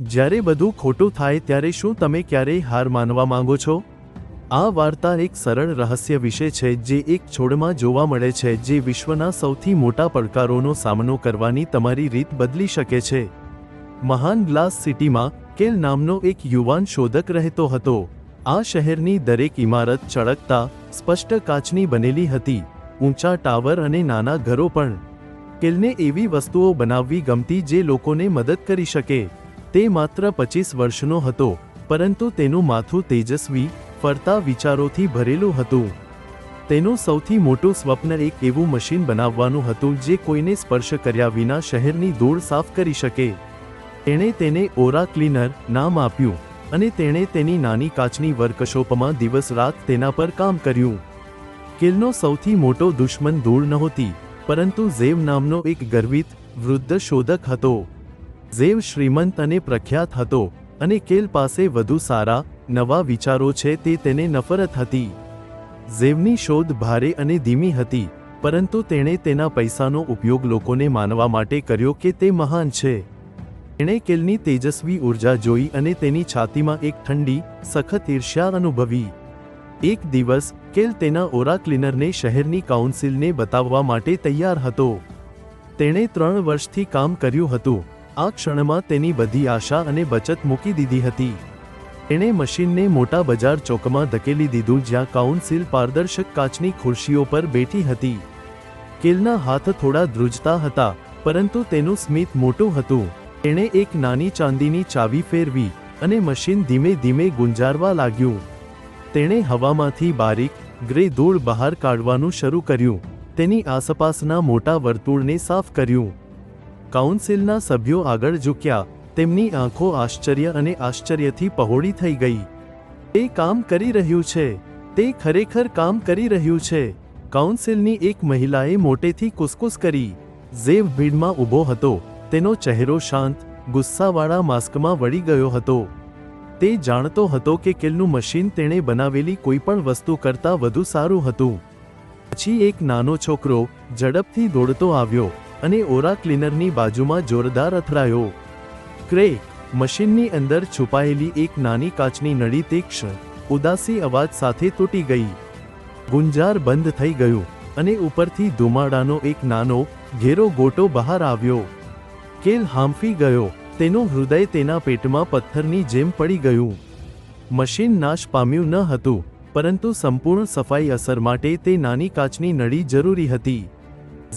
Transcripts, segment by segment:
જ્યારે બધું ખોટું થાય ત્યારે શું તમે ક્યારેય હાર માનવા માંગો છો? આ વાર્તા એક સરળ રહસ્ય વિશે છે જે એક છોડમાં જોવા મળે છે જે વિશ્વના સૌથી મોટા પડકારોનો સામનો કરવાની તમારી રીત બદલી શકે છે. મહાન ગ્લાસ સિટીમાં, કેલ નામનો એક યુવાન શોધક રહેતો હતો. આ શહેરની દરેક ઇમારત ચળકતા, સ્પષ્ટ કાચની બનેલી હતી, ઊંચા ટાવર અને નાના ઘરો પણ. કેલને એવી વસ્તુઓ બનાવવી ગમતી જે લોકોને મદદ કરી શકે. તે માત્ર પચીસ વર્ષનો હતો, પરંતુ તેનું માથું તેજસ્વી, ફરતા વિચારોથી ભરેલું હતું. તેનું સૌથી મોટું સ્વપ્ન એક એવું મશીન બનાવવાનું હતું જે કોઈને સ્પર્શ કર્યા વિના શહેરની ધૂળ સાફ કરી શકે. તેણે તેને ઓરા ક્લીનર નામ આપ્યું, અને તેણે તેની નાની કાચની વર્કશોપમાં દિવસ રાત તેના પર કામ કર્યું. કિલનો સૌથી મોટો દુશ્મન ધૂળ નહોતી, પરંતુ ઝેવ નામનો એક ગર્વિત, વૃદ્ધ શોધક હતો. ઝેવ શ્રીમંત અને પ્રખ્યાત હતો અને કેલ પાસે વધુ સારા, નવા વિચારો છે તે તેને નફરત હતી. ઝેવની શોધ ભારે અને ધીમી હતી, પરંતુ તેણે તેના પૈસાનો ઉપયોગ લોકોને માનવા માટે કર્યો કે તે મહાન છે. તેણે કેલની તેજસ્વી ઊર્જા જોઈ અને તેની છાતીમાં એક ઠંડી, સખત ઈર્ષ્યા અનુભવી. એક દિવસ, કેલ તેના ઓરા ક્લીનરને શહેરની કાઉન્સિલને બતાવવા માટે તૈયાર હતો. તેણે ત્રણ વર્ષથી કામ કર્યું હતું. આ ક્ષણમાં તેની બધી આશા અને બચત મૂકી દીધી હતી. એણે મશીનને મોટા બજાર ચોકમાં ધકેલી દીધું જ્યાં કાઉન્સિલ પારદર્શક કાચની ખુરશીઓ પર બેઠી હતી. કેલના હાથ થોડા ધ્રુજતા હતા, પરંતુ તેનું સ્મિત મોટું હતું. એણે એક નાની ચાંદીની ચાવી ફેરવી અને મશીન ધીમે ધીમે ગુંજારવા લાગ્યું. તેણે હવામાંથી બારીક, ગ્રે ધૂળ બહાર કાઢવાનું શરૂ કર્યું. તેની આસપાસના મોટા વર્તુળને સાફ કર્યું. કાઉન્સિલના સભ્યો આગળ ઝૂક્યા. તેમની આંખો આશ્ચર્ય અને આશ્ચર્યથી પહોળી થઈ ગઈ. તે કામ કરી રહ્યું છે. તે ખરેખર કામ કરી રહ્યું છે. કાઉન્સિલની એક મહિલાએ મોટેથી કુસકુસ કરી. ઝેવ ભીડમાં ઊભો હતો. તેનો ચહેરો શાંત, ગુસ્સાવાળા માસ્કમાં વળી ગયો હતો. તે જાણતો હતો કે કેલનું મશીન તેણે બનાવેલી કોઈપણ વસ્તુ કરતાં વધુ સારું હતું. પછી એક નાનો છોકરો ઝડપથી દોડતો આવ્યો. અને ઓરા ક્લીનરની બાજુમાં જોરદાર અથડાયો. ક્રેક, મશીનની અંદર છુપાયેલી એક નાની કાચની નળી તે ક્ષણ ઉદાસી અવાજ સાથે તૂટી ગઈ. ગુંજાર બંધ થઈ ગયું અને ઉપરથી ધુમાડાનો એક નાનો, ઘેરો ગોટો બહાર આવ્યો. કેલ હાંફી ગયો, તેનું હૃદય તેના પેટમાં પથ્થરની જેમ પડી ગયું. મશીન નાશ પામ્યું ન હતું, પરંતુ સંપૂર્ણ સફાઈ અસર માટે તે નાની કાચની નળી જરૂરી હતી.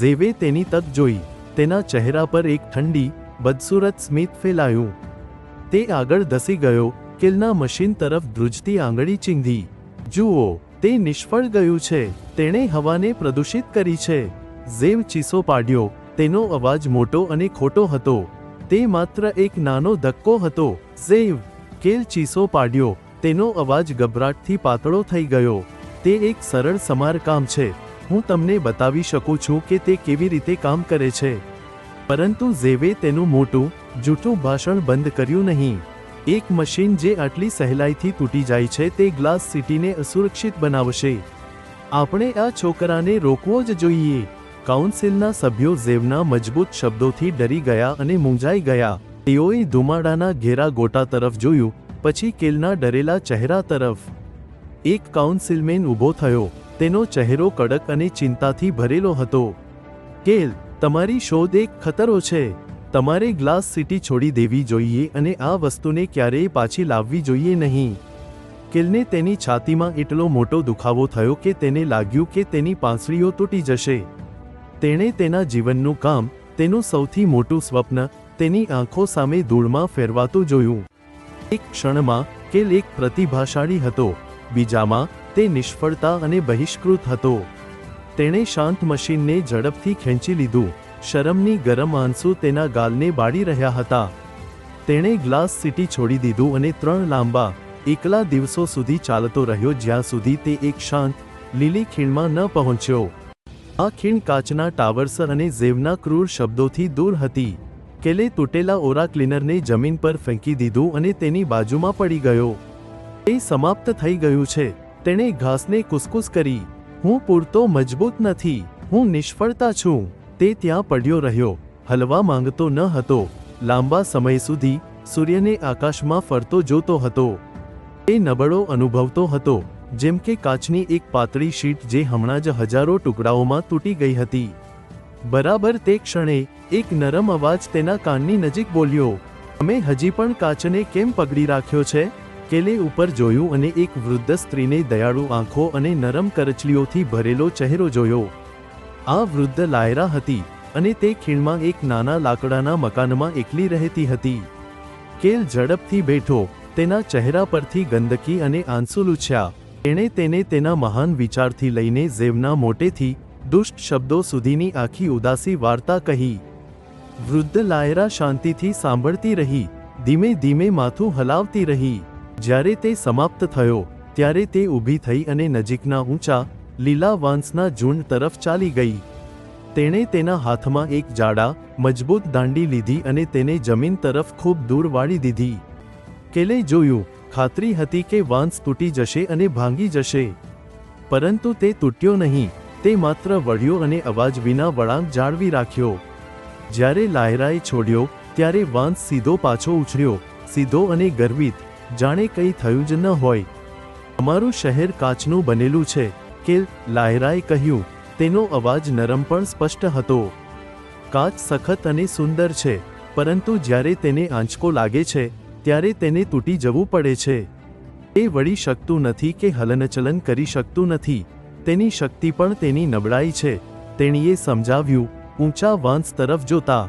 ઝેવે તેની તક જોઈ, તેના ચહેરા પર એક ઠંડી, બદસુરત સ્મિત ફેલાયું. તે આગળ ધસી ગયો, કિલના મશીન તરફ ધ્રુજતી આંગળી ચીંધી. જુઓ, તે નિષ્ફળ ગયું છે, તેણે હવાને પ્રદૂષિત કરી છે. ઝેવ ચીસો પાડ્યો, તેનો અવાજ મોટો અને ખોટો હતો. તે માત્ર એક નાનો ધક્કો હતો. ઝેવ, કેલ ચીસો પાડ્યો, તેનો અવાજ ગભરાટથી પાતળો થઈ ગયો. તે એક સરળ સમારકામ છે. હું તમને બતાવી શકું છું કે તે કેવી રીતે કામ કરે છે. પરંતુ ઝેવે તેનું મોટું, જૂઠું ભાષણ બંધ કર્યું નહીં. એક મશીન જે આટલી સહેલાઈથી તૂટી જાય છે તે ગ્લાસ સિટીને અસુરક્ષિત બનાવશે. આપણે આ છોકરાને રોકવો જ જોઈએ. કાઉન્સિલના સભ્યો ઝેવના મજબૂત શબ્દોથી ડરી ગયા અને મૂંઝાઈ ગયા. તેઓએ ધુમાડાના ઘેરા ગોટા તરફ જોયું, પછી કેલના ડરેલા ચહેરા તરફ. એક કાઉન્સિલમેન ઊભો થયો. તેનો ચહેરો કડક અને ચિંતાથી ભરેલો હતો. કેલ, તમારી શોધ એક ખતરો છે. તમારે ગ્લાસ સિટી છોડી દેવી જોઈએ અને આ વસ્તુને ક્યારેય પાછી લાવવી જોઈએ નહીં. કેલને તેની છાતીમાં એટલો મોટો દુખાવો થયો કે તેને લાગ્યું કે તેની પાંસળીઓ તૂટી જશે. તેણે તેના જીવનનું કામ, તેનું સૌથી મોટું સ્વપ્ન, તેની આંખો સામે ધૂળમાં ફેરવાતું જોયું. એક ક્ષણમાં, કેલ એક પ્રતિભાશાળી હતો. બીજામાં તે નિષ્ફળતા અને બહિષ્કૃત હતો. તેણે શાંત મશીનને ઝડપથી ખેંચી લીધું. શરમની ગરમ આંસુ તેના ગાલને બાળી રહ્યા હતા. તેણે ગ્લાસ સિટી છોડી દીધું અને ત્રણ લાંબા, એકલા દિવસો સુધી ચાલતો રહ્યો જ્યાં સુધી તે એક શાંત, લીલી ખીણમાં ન પહોંચ્યો. આ ખીણ કાચના ટાવર્સર અને ઝેવના ક્રૂર શબ્દોથી દૂર હતી. કેલે તૂટેલા ઓરા ક્લીનરને જમીન પર ફેંકી દીધું અને તેની બાજુમાં પડી ગયો. એ સમાપ્ત થઈ ગયું છે. તેણે ઘાસને કુસકુસ કરી, હું પૂરતો મજબૂત નથી, હું નિષ્ફળતા છું. તે ત્યાં પડ્યો રહ્યો, હલવા માંગતો ન હતો. લાંબા સમય સુધી સૂર્યને આકાશમાં ફરતો જોતો હતો. એ નબળો અનુભવતો હતો, જેમ કે કાચની એક પાતળી શીટ જે હમણાં જ હજારો ટુકડાઓમાં તૂટી ગઈ હતી. બરાબર તે ક્ષણે, એક નરમ અવાજ તેના કાનની નજીક બોલ્યો અમે હજી પણ કાચને કેમ પકડી રાખ્યો છે? કેલે ઉપર જોયું અને એક વૃદ્ધ સ્ત્રીને દયાળુ આંખો અને નરમ કરચલીઓથી ભરેલો ચહેરો જોયો. આ વૃદ્ધ લાયરા હતી અને તે ખીણમાં એક નાના લાકડાના મકાનમાં એકલી રહેતી હતી. કેલ ઝડપથી બેઠો, તેના ચહેરા પરથી ગંદકી અને આંસુ લૂછ્યા. એણે તેને તેના મહાન વિચારથી લઈને ઝેવના મોટેથી, દુષ્ટ શબ્દો સુધીની આખી ઉદાસી વાર્તા કહી. વૃદ્ધ લાયરા શાંતિથી સાંભળતી રહી, ધીમે ધીમે માથું હલાવતી રહી. જ્યારે તે સમાપ્ત થયો, ત્યારે તે ઊભી થઈ અને નજીકના ઊંચા, લીલા વાંસના ઝુંડ તરફ ચાલી ગઈ. તેણે તેના હાથમાં એક જાડા, મજબૂત દાંડી લીધી અને તેને જમીન તરફ ખૂબ દૂર વાળી દીધી. કેલે જોયું, ખાતરી હતી કે વાંસ તૂટી જશે અને ભાંગી જશે. પરંતુ તે તૂટ્યો નહીં, તે માત્ર વળ્યો અને અવાજ વિના વળાંક જાળવી રાખ્યો. જ્યારે લાયરાએ છોડ્યો, ત્યારે વાંસ સીધો પાછો ઉછળ્યો, સીધો અને ગર્વિત જાણે કંઈ થયું જ ન હોય. અમારું શહેર કાચનું બનેલું છે કે લાયરાએ કહ્યું, તેનો અવાજ નરમ પણ સ્પષ્ટ હતો. કાચ સખત અને સુંદર છે, પરંતુ જ્યારે તેને આંચકો લાગે છે, ત્યારે તેને તૂટી જવું પડે છે. એ વળી શકતું નથી કે હલનચલન કરી શકતું નથી. તેની શક્તિ પણ તેની નબળાઈ છે. તેણીએ સમજાવ્યું, ઊંચા વાંસ તરફ જોતા.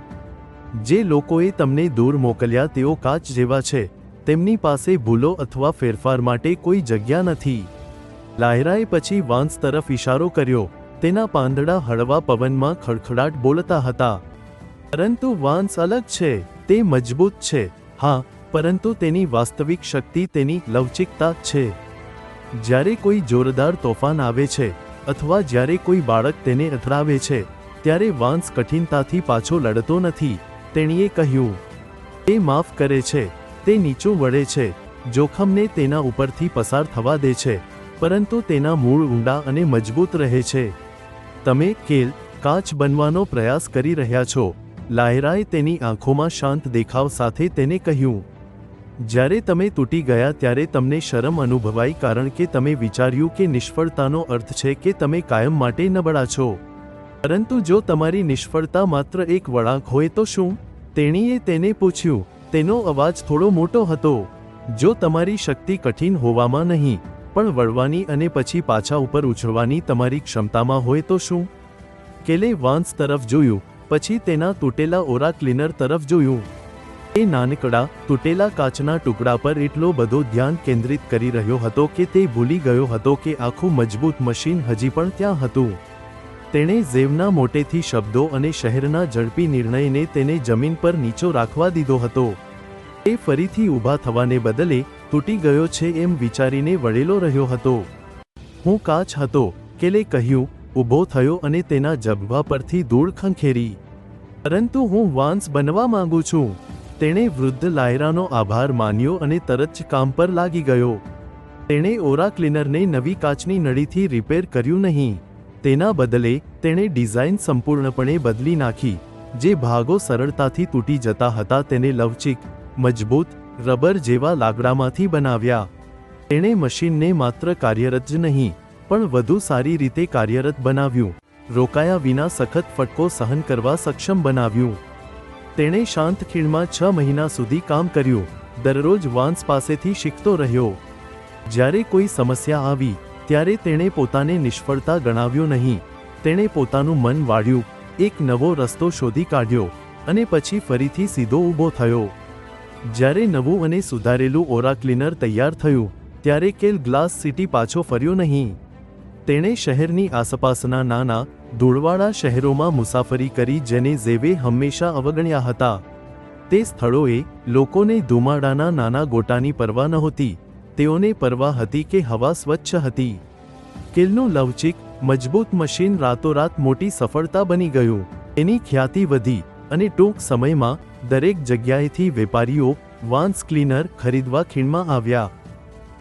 જે લોકોએ તમને દૂર મોકલ્યા તેઓ કાચ જેવા છે. તેમની પાસે ભૂલો અથવા ફેરફાર માટે કોઈ જગ્યા નથી. લાયરાએ પછી વાંસ તરફ ઇશારો કર્યો. તેના પાંદડા હળવા પવનમાં ખડખડાટ બોલતા હતા. પરંતુ વાંસ અલગ છે, તે મજબૂત છે. હા, પરંતુ તેની વાસ્તવિક શક્તિ તેની લવચિકતા છે. જ્યારે કોઈ જોરદાર તોફાન આવે છે અથવા જ્યારે કોઈ બાળક તેને અથડાવે છે, ત્યારે વાંસ કઠિનતાથી પાછો લડતો નથી, તેણીએ કહ્યું. તે માફ કરે છે. તે નીચું વળે છે. જોખમને તેના ઉપરથી પસાર થવા દે છે, પરંતુ તેના મૂળ ઊંડા અને મજબૂત રહે છે. તમે કેલ, કાચ બનવાનો પ્રયાસ કરી રહ્યા છો. લાયરાએ તેની આંખોમાં શાંત દેખાવ સાથે તેને કહ્યું. જ્યારે તમે તૂટી ગયા ત્યારે તમને શરમ અનુભવાઈ કારણ કે તમે વિચાર્યું કે નિષ્ફળતાનો અર્થ છે કે તમે કાયમ માટે નબળા છો. પરંતુ જો તમારી નિષ્ફળતા માત્ર એક વળાંક હોય તો શું? તેણીએ તેને પૂછ્યું. તેનો અવાજ થોડો મોટો હતો. જો તમારી શક્તિ કઠિન હોવામાં નહીં, પણ વળવાની અને પછી પાછા ઉપર ઉછળવાની તમારી ક્ષમતામાં હોય તો શું? કેલે વાંસ તરફ જોયું, પછી તેના તૂટેલા ઓરા ક્લીનર તરફ જોયું. એ નાનકડા, તૂટેલા કાચના ટુકડા પર એટલો બધો ધ્યાન કેન્દ્રિત કરી રહ્યો હતો કે તે ભૂલી ગયો હતો કે આખું મજબૂત મશીન હજી પણ ત્યાં હતું. તેણે ઝેવના મોટેથી શબ્દો અને શહેરના ઝડપી નિર્ણયને તેને જમીન પર નીચો રાખવા દીધો હતો. એ ફરીથી ઊભા થવાને બદલે તૂટી ગયો છે એમ વિચારીને વળેલો રહ્યો હતો. હું કાચ હતો, કેલે કહ્યું, ઊભો થયો અને તેના જબવા પરથી ધૂળ ખંખેરી. પરંતુ હું વાંસ બનવા માંગુ છું. તેણે વૃદ્ધ લાયરાનો આભાર માન્યો અને તરત જ કામ પર લાગી ગયો. તેણે ઓરા ક્લીનરને નવી કાચની નળીથી રિપેર કર્યું નહીં. તેના બદલે તેણે ડિઝાઇન સંપૂર્ણપણે બદલી નાખી. જે ભાગો સરળતાથી તૂટી જતા હતા તેને લવચિક, મજબૂત, રબર જેવા લાકડામાંથી બનાવ્યા. તેણે મશીનને માત્ર કાર્યરત જ નહીં, પણ વધુ સારી રીતે કાર્યરત બનાવ્યું. રોકાયા વિના સખત ફટકો સહન કરવા સક્ષમ બનાવ્યું. તેણે શાંત ખીણમાં છ મહિના સુધી કામ કર્યું. દરરોજ વાંસ પાસેથી શીખતો રહ્યો. જ્યારે કોઈ સમસ્યા આવી ત્યારે તેણે પોતાને નિષ્ફળતા ગણાવ્યો નહીં. તેણે પોતાનું મન વાળ્યું, એક નવો રસ્તો શોધી કાઢ્યો અને પછી ફરીથી સીધો ઊભો થયો. જ્યારે નવું અને સુધારેલું ઓરા ક્લીનર તૈયાર થયું, ત્યારે કેલ ગ્લાસ સિટી પાછો ફર્યો નહીં. તેણે શહેરની આસપાસના નાના, ધૂળવાળા શહેરોમાં મુસાફરી કરી જેને ઝેવે હંમેશા અવગણ્યા હતા. તે સ્થળોએ લોકોને ધુમાડાના નાના ગોટાની પરવા નહોતી. તેઓને પરવા હતી કે હવા સ્વચ્છ હતી. કિલનું લવચિક, મજબૂત મશીન રાતોરાત મોટી સફળતા બની ગયું. એની ખ્યાતિ વધી અને ટૂંક સમયમાં દરેક જગ્યાએથી વેપારીઓ, વાન્સ ક્લીનર ખરીદવા ખીણમાં આવ્યા.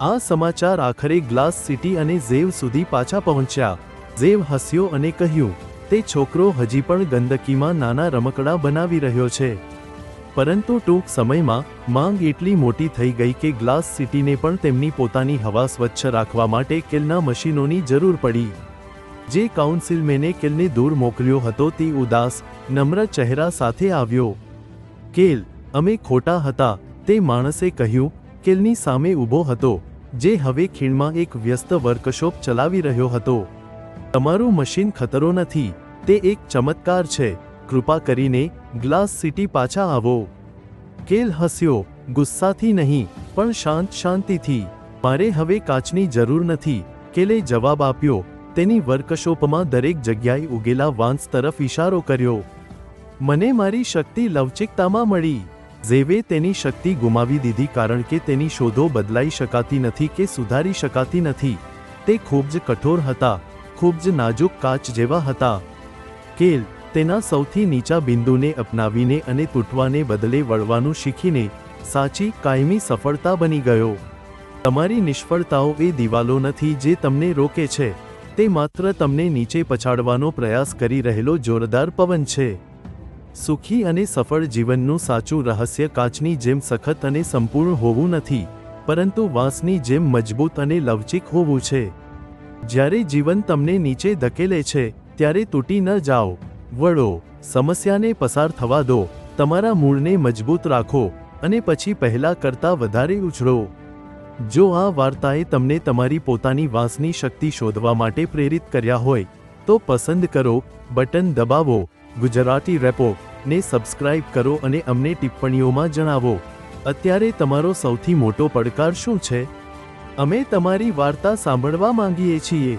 આ સમાચાર આખરે ગ્લાસ સિટી અને ઝેવ સુધી પાછા પહોંચ્યા. ઝેવ હસ્યો અને કહ્યું, તે છોકરો હજી પણ ગંદકીમાં નાના રમકડા બનાવી રહ્યો છે. પરંતુ ટૂંક સમયમાં, માંગ એટલી મોટી થઈ ગઈ કે ગ્લાસ સિટીને પણ તેમની પોતાની હવા સ્વચ્છ રાખવા માટે કેલના મશીનોની જરૂર પડી. જે કાઉન્સિલમેને કેલને દૂર મોકલ્યો હતો તે ઉદાસ, નમ્ર ચહેરા સાથે આવ્યો. કેલ, અમે ખોટા હતા, તે માણસે કહ્યું, કેલની સામે ઊભો હતો, જે હવે ખીણમાં એક વ્યસ્ત વર્કશોપ ચલાવી રહ્યો હતો. તમારું મશીન ખતરો નથી, તે એક ચમત્કાર છે. કૃપા કરીને ગ્લાસ સિટી પાછા આવો. કેલ હસ્યો, ગુસ્સાથી નહીં, પણ શાંત શાંતિથી. મારે હવે કાચની જરૂર નથી. કેલે જવાબ આપ્યો, તેની વર્કશોપમાં દરેક જગ્યાએ ઉગેલા વાંસ તરફ ઇશારો કર્યો. મને મારી શક્તિ લવચિકતામાં મળી. ઝેવે તેની શક્તિ ગુમાવી દીધી કારણ કે તેની શોધો બદલાઈ શકાતી નથી કે સુધારી શકાતી નથી. તે ખૂબ જ કઠોર હતા, ખૂબ જ નાજુક કાચ જેવા હતા. કેલ તેના સૌથી નીચા બિંદુને અપનાવીને અને તૂટવાને બદલે વળવાનું શીખીને સાચી, કાયમી સફળતા બની ગયો. તમારી નિષ્ફળતાઓ એ દિવાલો નથી જે તમને રોકે છે. તે માત્ર તમને નીચે પછાડવાનો પ્રયાસ કરી રહેલો જોરદાર પવન છે. સુખી અને સફળ જીવનનું સાચું રહસ્ય કાચની જેમ સખત અને સંપૂર્ણ હોવું નથી, પરંતુ વાંસની જેમ મજબૂત અને લવચિક હોવું છે. જ્યારે જીવન તમને નીચે ધકેલે છે, ત્યારે તૂટી ન જાઓ. વળો, સમસ્યાને પસાર થવા દો, તમારા મૂળને મજબૂત રાખો અને પછી પહેલા કરતાં વધારે ઉછળો. જો આ વાર્તાએ તમને તમારી પોતાની વાંસની શક્તિ શોધવા માટે પ્રેરિત કર્યા હોય, તો પસંદ કરો, બટન દબાવો, ગુજરાતી રેપો ને સબસ્ક્રાઇબ કરો અને અમને ટિપ્પણીઓમાં જણાવો. અત્યારે તમારો સૌથી મોટો પડકાર શું છે? અમે તમારી વાર્તા સાંભળવા માંગીએ છીએ.